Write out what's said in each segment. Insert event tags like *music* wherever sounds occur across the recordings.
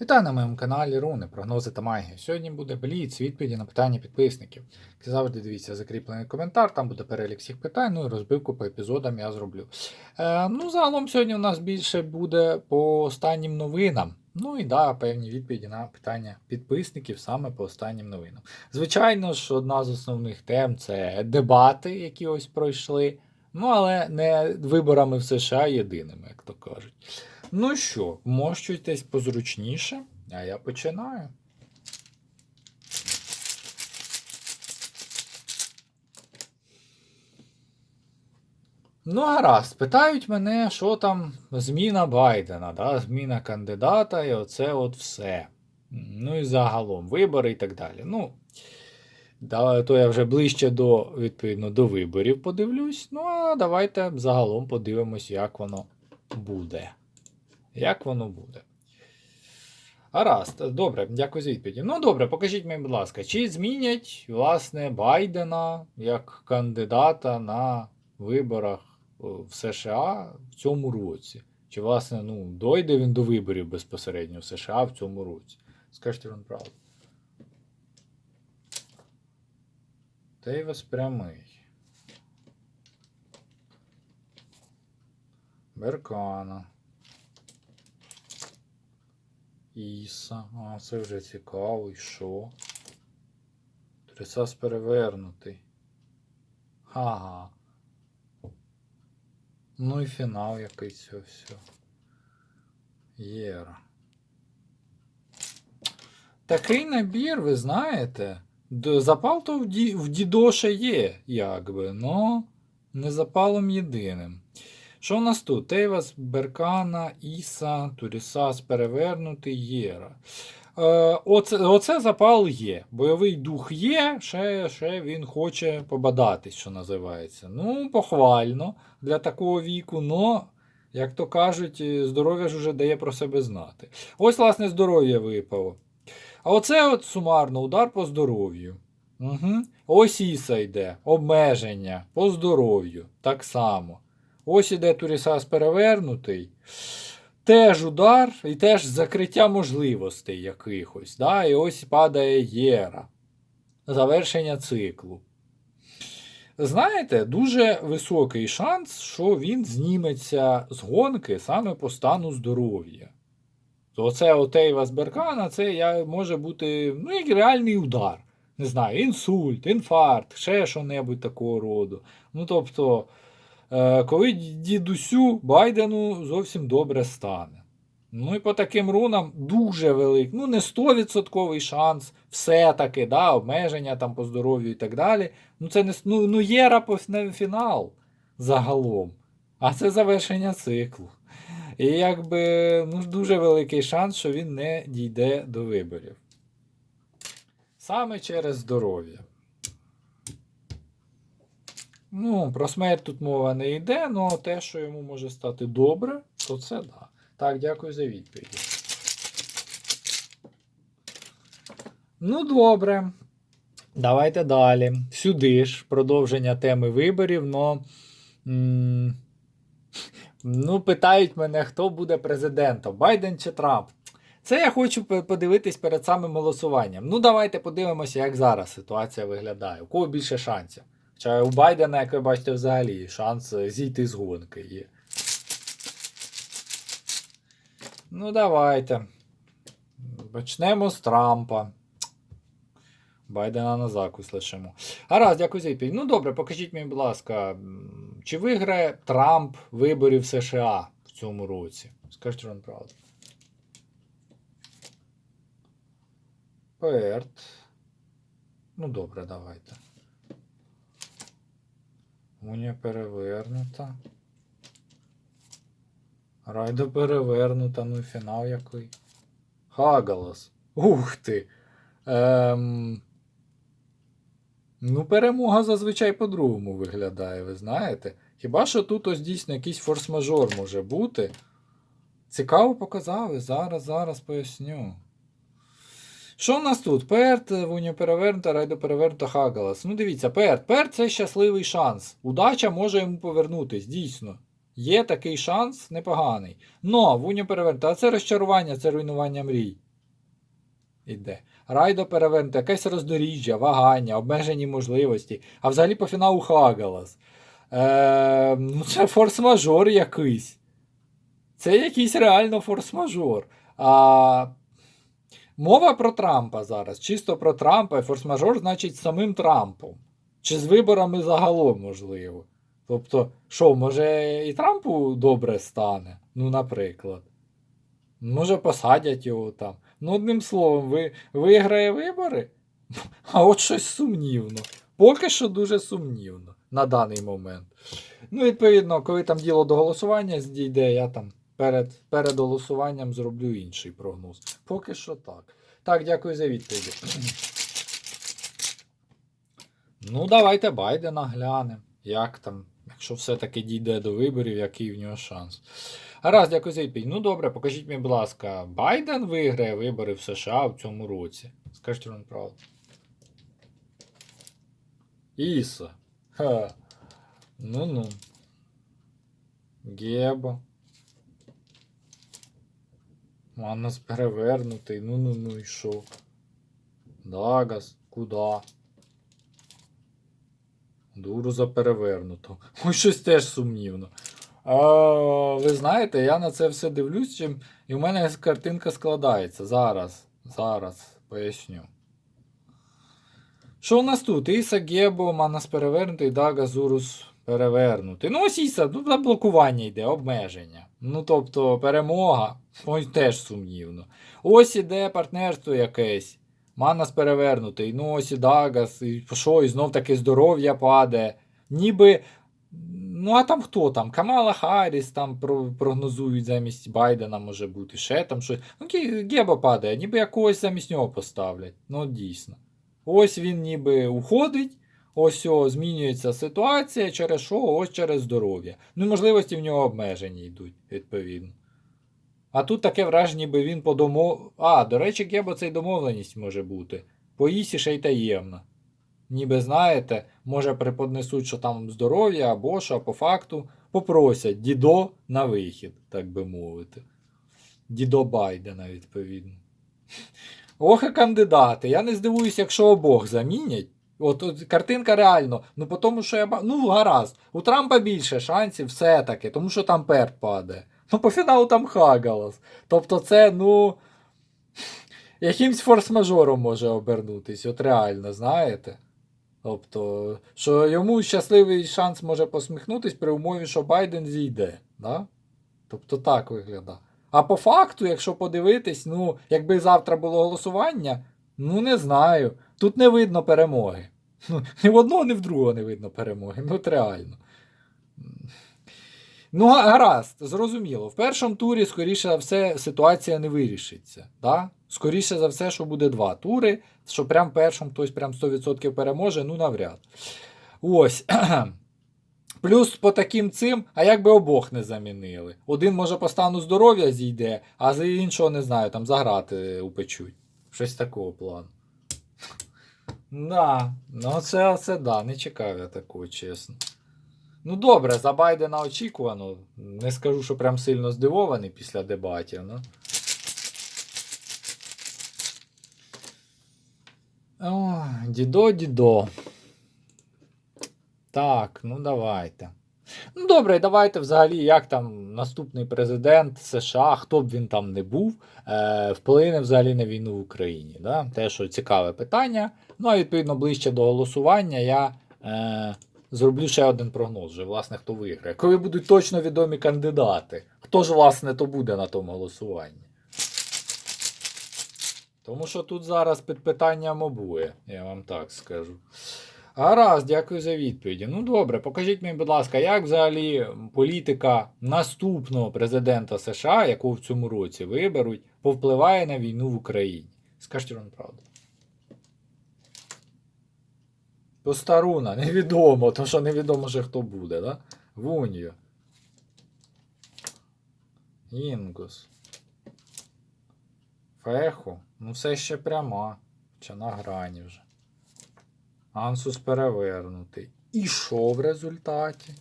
Вітаю на моєму каналі Руни, прогнози та магія. Сьогодні буде бліц, відповіді на питання підписників. Завжди дивіться закріплений коментар, там буде перелік всіх питань, ну і розбивку по епізодам я зроблю. Е, ну, загалом сьогодні у нас більше буде по останнім новинам. Ну і да, певні відповіді на питання підписників саме по останнім новинам. Звичайно ж, одна з основних тем це дебати, які ось пройшли. Ну, але не виборами в США єдиними, як то кажуть. Ну що, мощуйтесь позручніше, а я починаю. Ну, гаразд, питають мене, що там зміна Байдена, да? зміна кандидата, і оце от все. Ну і загалом вибори і так далі. Ну, да, то я вже ближче до, відповідно, до виборів подивлюсь. Ну, а давайте загалом подивимось, як воно буде. Як воно буде? Гаразд, добре, дякую за відповіді. Ну, добре, покажіть мені, будь ласка, чи змінять, власне, Байдена як кандидата на виборах в США в цьому році? Чи, власне, ну, дойде він до виборів безпосередньо в США в цьому році? Скажіть вам правду. Тейвас прямий. Беркана. Іса. А, це вже цікаво. І що? Трисас перевернутий. Ага. Ну і фінал який цього всього. Єра. Такий набір, ви знаєте. Запал то в, ді, в дідоша є, якби, но не запалом єдиним. Що у нас тут? Тейвас, Беркана, Іса, Турісас перевернутий, Єра. Е, оце, оце запал є. Бойовий дух є, ще, ще він хоче побадатись, що називається. Ну, похвально для такого віку, но, як то кажуть, здоров'я ж уже дає про себе знати. Ось, власне, здоров'я випало. А оце от сумарно удар по здоров'ю. Угу. Ось Іса йде, обмеження по здоров'ю. Так само. Ось іде Турісас перевернутий. Теж удар і теж закриття можливостей якихось. Да? І ось падає Єра. Завершення циклу. Знаєте, дуже високий шанс, що він зніметься з гонки саме по стану здоров'я. То оце отей Беркана, це я, може бути ну, як реальний удар. Не знаю, інсульт, інфаркт, ще що-небудь такого роду. Ну, тобто, коли дідусю Байдену зовсім добре стане. Ну і по таким рунам дуже великий, ну не 100% шанс, все-таки, да, обмеження там по здоров'ю і так далі. Ну це не ну, ну є рапосне фінал загалом. А це завершення циклу. І якби ну, дуже великий шанс, що він не дійде до виборів. Саме через здоров'я. Ну, про смерть тут мова не йде, але те, що йому може стати добре, то це да. Так, дякую за відповідь. Ну, добре. Давайте далі. Сюди ж продовження теми виборів, но. Ну, питають мене, хто буде президентом, Байден чи Трамп. Це я хочу подивитись перед самим голосуванням. Ну, давайте подивимося, як зараз ситуація виглядає. У кого більше шансів? Хоча у Байдена, як ви бачите, взагалі шанс зійти з гонки є. Ну, давайте. Почнемо з Трампа. Байдена на закус лишимо. Гаразд, дякую за відповідь. Ну добре, покажіть мені, будь ласка, чи виграє Трамп виборів США в цьому році? Скажіть вам правду. Перт. Ну добре, давайте. Уня перевернута. Райдо перевернута, ну і фінал який. Хагалас. Ух ти. Ем... Ну, перемога зазвичай по-другому виглядає, ви знаєте. Хіба що тут ось дійсно якийсь форс-мажор може бути? Цікаво показали. Зараз, зараз поясню. Що в нас тут? Перт, Вуня перевернута, Райдо перевернута, Хагалас. Ну, дивіться, Перт. Перт це щасливий шанс. Удача може йому повернутись, дійсно. Є такий шанс непоганий. Но, Вуня перевернута, а це розчарування, це руйнування мрій. іде. Райдо перевернуто, якесь роздоріжжя, вагання, обмежені можливості. А взагалі по фіналу Хагалас. Е, ну, це форс-мажор якийсь. Це якийсь реально форс-мажор. А, мова про Трампа зараз. Чисто про Трампа, і форс-мажор, значить, самим Трампом. Чи з виборами загалом, можливо. Тобто, що, може і Трампу добре стане? Ну, наприклад. Може, посадять його там. Ну, одним словом, ви, виграє вибори? *laughs* А от щось сумнівно. Поки що дуже сумнівно на даний момент. Ну, відповідно, коли там діло до голосування дійде, я там перед, перед голосуванням зроблю інший прогноз. Поки що так. Так, дякую за відповіді. Ну, давайте Байдена глянемо. Як там, якщо все-таки дійде до виборів, який в нього шанс. Гаразд, дякую за відповідь. Ну добре, покажіть мені, будь ласка, Байден виграє вибори в США в цьому році. Скажіть вам правду. Іса. Ха. Ну-ну. Гебо. Маннас перевернутий. Ну-ну-ну і що? Дагас. Куда? Дуруза перевернуто. *laughs* Ой, щось теж сумнівно. А, ви знаєте, я на це все дивлюсь, і в мене картинка складається. Зараз. Зараз поясню. Що у нас тут? Іса Гебо, Манас перевернутий, Дага Зурус перевернутий. Ну, ось Іса, тут блокування йде, обмеження. Ну, тобто, перемога, ось теж сумнівно. Ось іде партнерство якесь. Манас перевернутий. Ну, ось і Дагас, і що, і знов таки здоров'я падає. Ніби. Ну, а там хто там? Камала Харріс там прогнозують замість Байдена може бути, ще там щось. Ну, Геба падає, ніби якогось замість нього поставлять. Ну, дійсно. Ось він ніби уходить, ось о, змінюється ситуація, через що? Ось через здоров'я. Ну, можливості в нього обмежені йдуть, відповідно. А тут таке враження, ніби він по домов... А, до речі, Гебо це й домовленість може бути. По Ісі ще й таємно. Ніби знаєте, може преподнесуть, що там здоров'я або що, а по факту попросять дідо на вихід, так би мовити. Дідо Байдена, відповідно. Ох, і кандидати. Я не здивуюсь, якщо обох замінять. От, от картинка реально. Ну, по тому, що я Ну, гаразд. У Трампа більше шансів все-таки, тому що там перт падає. Ну, по фіналу там Хагалас. Тобто, це, ну. Якимсь форс-мажором може обернутись, от реально, знаєте? Тобто, що йому щасливий шанс може посміхнутись при умові, що Байден зійде. Да? Тобто так виглядає. А по факту, якщо подивитись, ну, якби завтра було голосування, ну не знаю. Тут не видно перемоги. *laughs* Ні в одного, ні в другого не видно перемоги. Ну, от реально. Ну, га- гаразд, зрозуміло. В першому турі, скоріше за все, ситуація не вирішиться. Да? Скоріше за все, що буде два тури, що прям першим хтось прям 100% переможе, ну навряд. Ось. *clears throat* Плюс по таким цим, а як би обох не замінили. Один може по стану здоров'я зійде, а з іншого не знаю, там заграти упечуть. Щось такого плану. *laughs* Да, ну це, це да, не чекав я такого, чесно. Ну добре, за Байдена очікувано. Не скажу, що прям сильно здивований після дебатів, ну. О, дідо, дідо. Так, ну давайте. Ну добре, давайте взагалі, як там наступний президент США, хто б він там не був, е, вплине взагалі на війну в Україні. Да? Те, що цікаве питання. Ну, а відповідно, ближче до голосування я е, зроблю ще один прогноз, вже, власне, хто виграє. Коли будуть точно відомі кандидати, хто ж, власне, то буде на тому голосуванні. Тому що тут зараз під питанням обоє, я вам так скажу. Гаразд, дякую за відповіді. Ну добре, покажіть мені, будь ласка, як взагалі політика наступного президента США, якого в цьому році виберуть, повпливає на війну в Україні? Скажіть вам правду. Постаруна, невідомо, тому що невідомо ще хто буде, да? Вуньо. Інгус. Феху. Ну все ще пряма. Чи на грані вже. Ансус перевернутий. І що в результаті?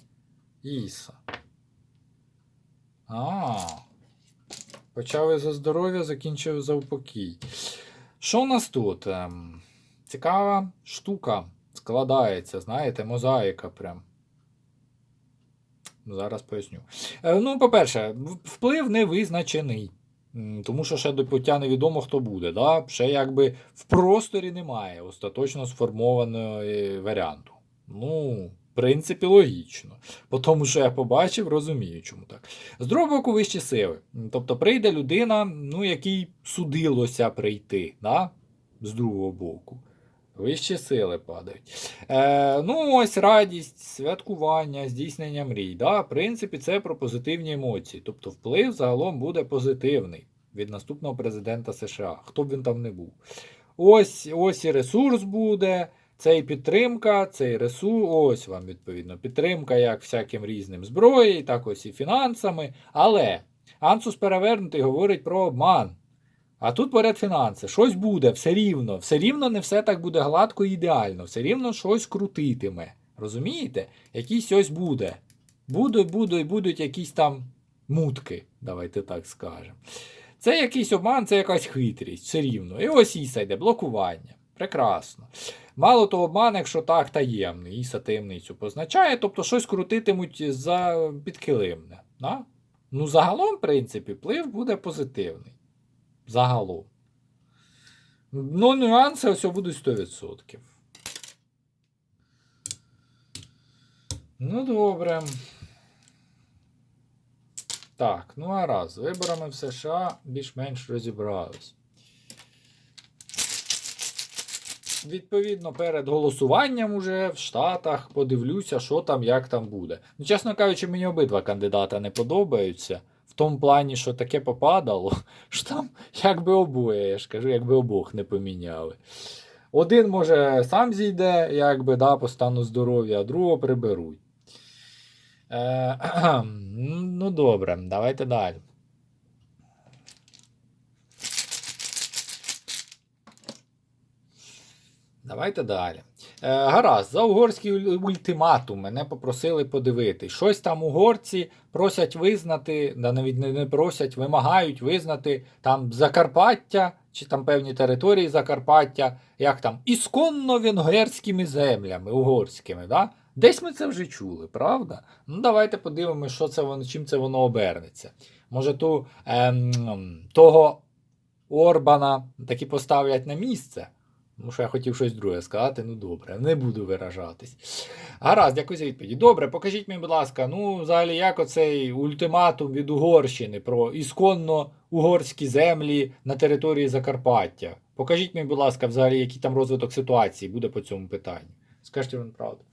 Іса. А. Почав за здоров'я, закінчив за упокій. Що у нас тут? Ем, цікава штука складається, знаєте, мозаїка прям. Зараз поясню. Е, ну, по-перше, вплив не визначений. Тому що ще до пуття невідомо, хто буде. Да? Ще якби в просторі немає остаточно сформованого варіанту. Ну, в принципі, логічно. По тому, що я побачив, розумію, чому так. З другого боку, вищі сили. Тобто прийде людина, ну, якій судилося прийти, да? з другого боку. Вищі сили падають. Е, ну, ось радість, святкування, здійснення мрій. Да? В принципі, це про позитивні емоції. Тобто вплив загалом буде позитивний від наступного президента США, хто б він там не був. Ось, ось і ресурс буде, це і підтримка, це ресурс, ось вам відповідно підтримка як всяким різним зброєю, так ось і фінансами. Але Ансус перевернутий говорить про обман. А тут поряд фінанси. Щось буде, все рівно. Все рівно не все так буде гладко і ідеально. Все рівно щось крутитиме. Розумієте? Якийсь ось буде. Буде, буде, будуть якісь там мутки, давайте так скажемо. Це якийсь обман, це якась хитрість, все рівно. І ось іса йде, блокування. Прекрасно. Мало того, обман, якщо так, таємний, іса таємницю позначає, тобто щось крутитимуть за підкилимне. Да? Ну, загалом, в принципі, вплив буде позитивний. Загалом. Ну, нюанси ось будуть 100%. Ну, добре. Так, ну а раз. З виборами в США більш-менш розібрались. Відповідно, перед голосуванням уже в Штатах подивлюся, що там, як там буде. Ну, чесно кажучи, мені обидва кандидата не подобаються. Тому плані, що таке попадало, *laughs* що там якби обоє, я ж кажу, якби обох не поміняли. Один, може, сам зійде, якби, да, по стану здоров'я, а другого приберуть. Е, *clears throat* ну, добре, давайте далі. Давайте далі. Е, гаразд, за угорський ультиматум мене попросили подивитись. Щось там угорці просять визнати, да навіть не просять, вимагають визнати там Закарпаття чи там певні території Закарпаття, як там, ісконно венгерськими землями, угорськими. Да? Десь ми це вже чули, правда? Ну, давайте подивимося, що це воно, чим це воно обернеться. Може, ту, ем, того Орбана таки поставлять на місце. Тому що я хотів щось друге сказати, ну добре, не буду виражатись. Гаразд, дякую за відповідь. Добре, покажіть мені, будь ласка, ну, взагалі, як оцей ультиматум від Угорщини про ісконно угорські землі на території Закарпаття. Покажіть мені, будь ласка, взагалі, який там розвиток ситуації буде по цьому питанню. Скажіть вам правду.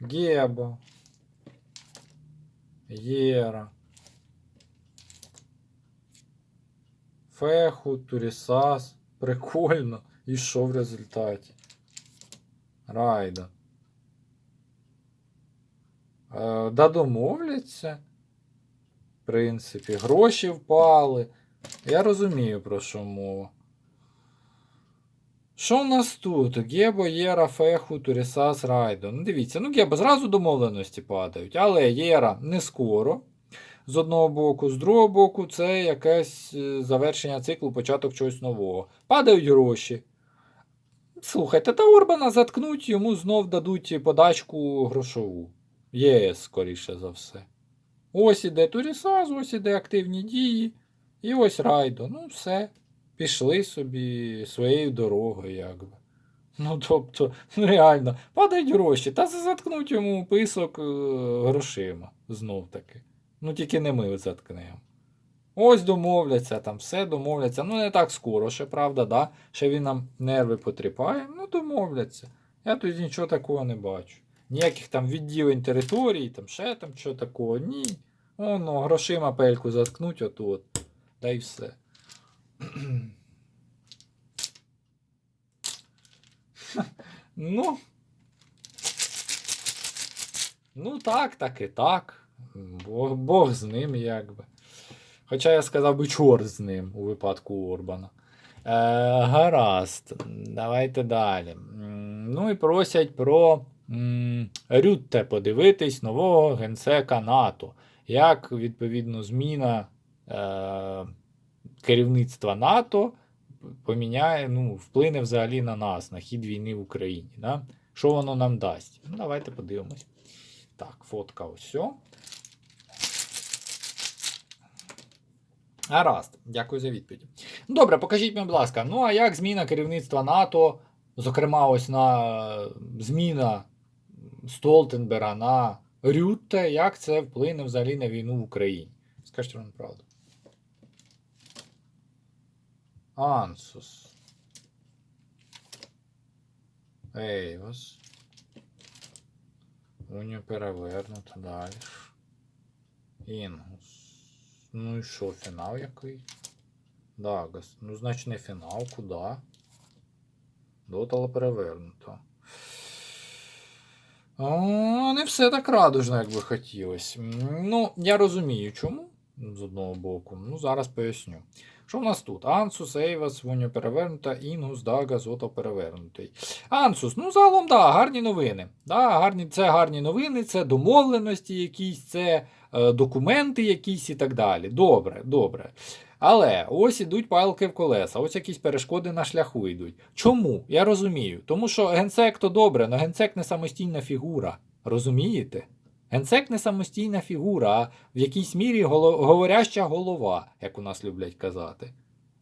Геба. Єра. Феху, Турісас. Прикольно. І що в результаті? Райда. Е, да домовляться. В принципі, гроші впали. Я розумію, про що мова. Що у нас тут? Гебо, Єра, Феху, Турісас, Райдо. Ну, дивіться, ну Гебо зразу домовленості падають, але Єра не скоро. З одного боку, з другого боку, це якесь е, завершення циклу, початок чогось нового. Падають гроші. Слухайте, та Орбана заткнуть, йому знов дадуть подачку грошову. ЄС, скоріше за все. Ось іде Турісаз, ось іде активні дії. І ось Райдо. Ну, все. Пішли собі своєю дорогою, якби. Ну, тобто, ну реально, падають гроші, та заткнуть йому писок е, грошима. Знов таки. Ну, тільки не ми заткнемо. Ось домовляться, там все домовляться. Ну, не так скоро, ще правда, да? Ще він нам нерви потріпає. Ну, домовляться. Я тут нічого такого не бачу. Ніяких там відділень території, там ще там що такого. Ні. Воно, грошима пельку заткнуть отут. Та й все. *clears throat* Ну. Ну так, так і так. Бог, Бог з ним, якби. Хоча я сказав би чорт з ним у випадку Орбана. Е, гаразд, давайте далі. Ну і просять про м, Рютте подивитись нового генсека НАТО. Як, відповідно, зміна е, керівництва НАТО поміняє, ну, вплине взагалі на нас, на хід війни в Україні. Да? Що воно нам дасть? Ну, давайте подивимось. Так, фотка ось. о. Гаразд, дякую за відповідь. Добре, покажіть, мені, будь ласка, ну а як зміна керівництва НАТО, зокрема, ось на зміна Столтенбера на Рютте, як це вплине взагалі на війну в Україні? Скажіть вам правду. Ансус. Ейвос. Унію перевернуто далі. Інгус. Ну і що, фінал який? Дагас. Ну, значить, не фінал, куди? Дотало перевернуто. О, не все так радужно, як би хотілося. Ну, я розумію, чому. З одного боку. Ну, зараз поясню. Що в нас тут? Ансус, Ейвас, Воню перевернута, Інгус, Дага, Зото перевернутий. Ансус, ну загалом, да, гарні новини. Да, гарні, це гарні новини, це домовленості якісь, це документи якісь і так далі. Добре, добре. Але ось ідуть палки в колеса, ось якісь перешкоди на шляху йдуть. Чому? Я розумію. Тому що генсек то добре, але генсек не самостійна фігура. Розумієте? Генсек не самостійна фігура, а в якійсь мірі говоряща голова, як у нас люблять казати.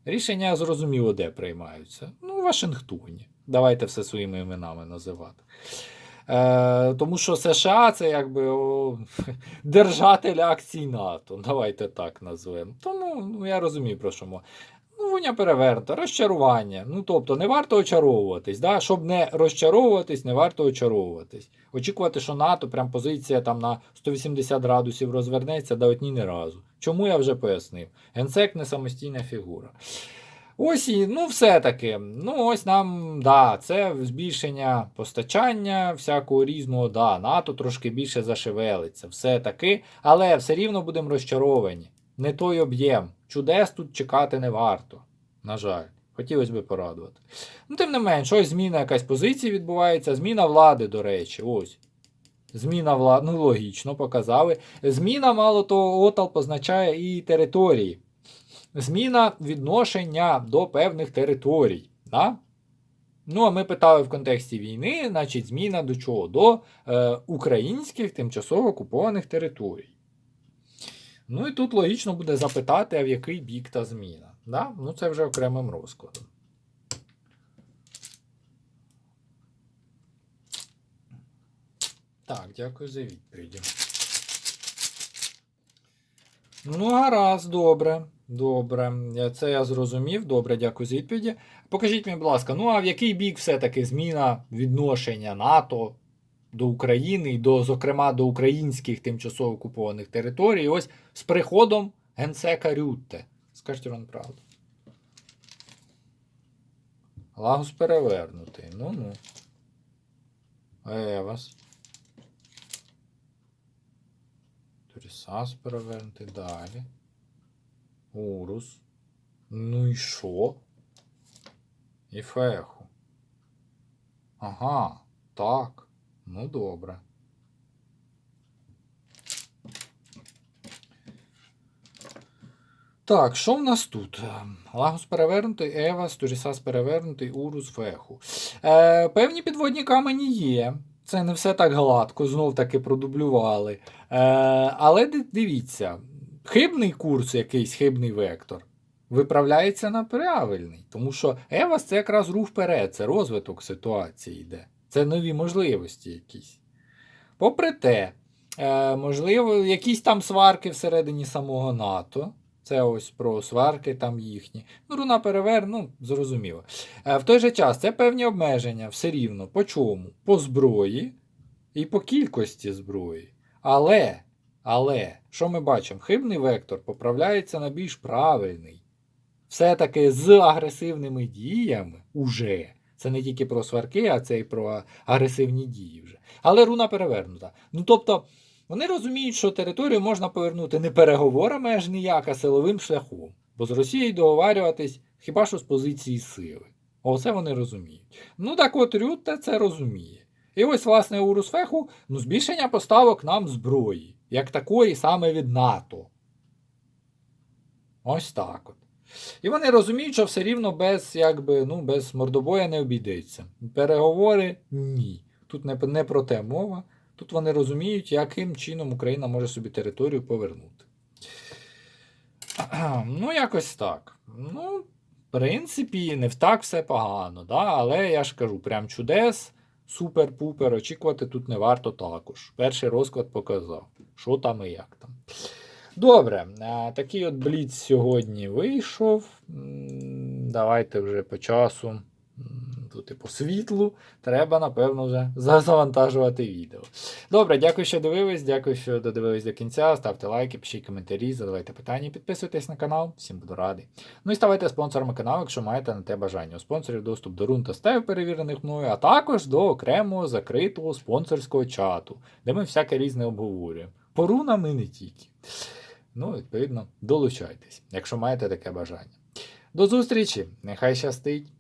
Рішення зрозуміло, де приймаються. Ну, в Вашингтоні. Давайте все своїми іменами називати. Е, тому що США це якби о, *laughs* держатель акцій НАТО. Давайте так назвемо. Тому ну, я розумію, про що мова. Ну, воня перевернута, розчарування. Ну, тобто, не варто очаровуватись. Да? Щоб не розчаровуватись, не варто очаровуватись. Очікувати, що НАТО, прям позиція там на 180 градусів розвернеться, да ні не разу. Чому я вже пояснив? Генсек не самостійна фігура. Ось і, ну, все-таки. Ну, ось нам, да, це збільшення постачання всякого різного, да, НАТО трошки більше зашевелиться, все-таки, але все рівно будемо розчаровані. Не той об'єм. Чудес тут чекати не варто. На жаль, хотілося б порадувати. Ну, тим не менш, ось зміна якась позиції відбувається, зміна влади, до речі, ось. Зміна влади, ну логічно, показали. Зміна, мало того, отал позначає і території. Зміна відношення до певних територій. Да? Ну, а ми питали в контексті війни, значить, зміна до чого? До е, українських тимчасово окупованих територій. Ну і тут логічно буде запитати, а в який бік та зміна. Да? Ну, це вже окремим розкладом. Так, дякую за відповіді. Ну, гаразд, добре. Добре. Це я зрозумів. Добре, дякую за відповіді. Покажіть мені, будь ласка, ну а в який бік все-таки зміна відношення НАТО до України і до, зокрема, до українських тимчасово окупованих територій, ось з приходом генсека Рютте. Скажіть вам правду. Лагус перевернутий. Ну ну. Евас. Турісас перевернутий далі. Урус. Ну і що? І феху. Ага, так. Ну добре. Так, що в нас тут? Лагус перевернутий, Евас, Турісас перевернутий, Урус, Феху. Е, певні підводні камені є. Це не все так гладко, знов таки продублювали. Е, але дивіться, хибний курс, якийсь хибний вектор, виправляється на правильний. Тому що Евас це якраз рух вперед, це розвиток ситуації йде. Це нові можливості якісь. Попри те, е, можливо, якісь там сварки всередині самого НАТО. Це ось про сварки там їхні. Ну, руна перевер, ну, зрозуміло. Е, в той же час це певні обмеження все рівно. По чому? По зброї і по кількості зброї. Але, але, що ми бачимо? Хибний вектор поправляється на більш правильний. Все-таки з агресивними діями уже. Це не тільки про сварки, а це і про агресивні дії вже. Але руна перевернута. Ну тобто, вони розуміють, що територію можна повернути не переговорами аж ніяк, а силовим шляхом. Бо з Росією договарюватись хіба що з позиції сили. Оце вони розуміють. Ну так от Рютте це розуміє. І ось, власне, у Русфеху ну, збільшення поставок нам зброї, як такої саме від НАТО. Ось так от. І вони розуміють, що все рівно без, якби, ну, без мордобоя не обійдеться. Переговори ні. Тут не, не про те мова. Тут вони розуміють, яким чином Україна може собі територію повернути. Ну, якось так. Ну, в принципі, не в так все погано, да? але я ж кажу, прям чудес, супер-пупер, очікувати тут не варто також. Перший розклад показав, що там і як там. Добре, такий от бліц сьогодні вийшов. Давайте вже по часу. Тут і світлу. Треба, напевно, вже завантажувати відео. Добре, дякую, що дивились. Дякую, що додивились до кінця. Ставте лайки, пишіть коментарі, задавайте питання, підписуйтесь на канал. Всім буду радий. Ну і ставайте спонсорами каналу, якщо маєте на те бажання. У спонсорів доступ до рун та стев, перевірених мною, а також до окремого закритого спонсорського чату, де ми всяке різне обговорюємо. По рунам і не тільки. Ну, відповідно, долучайтесь, якщо маєте таке бажання. До зустрічі! Нехай щастить!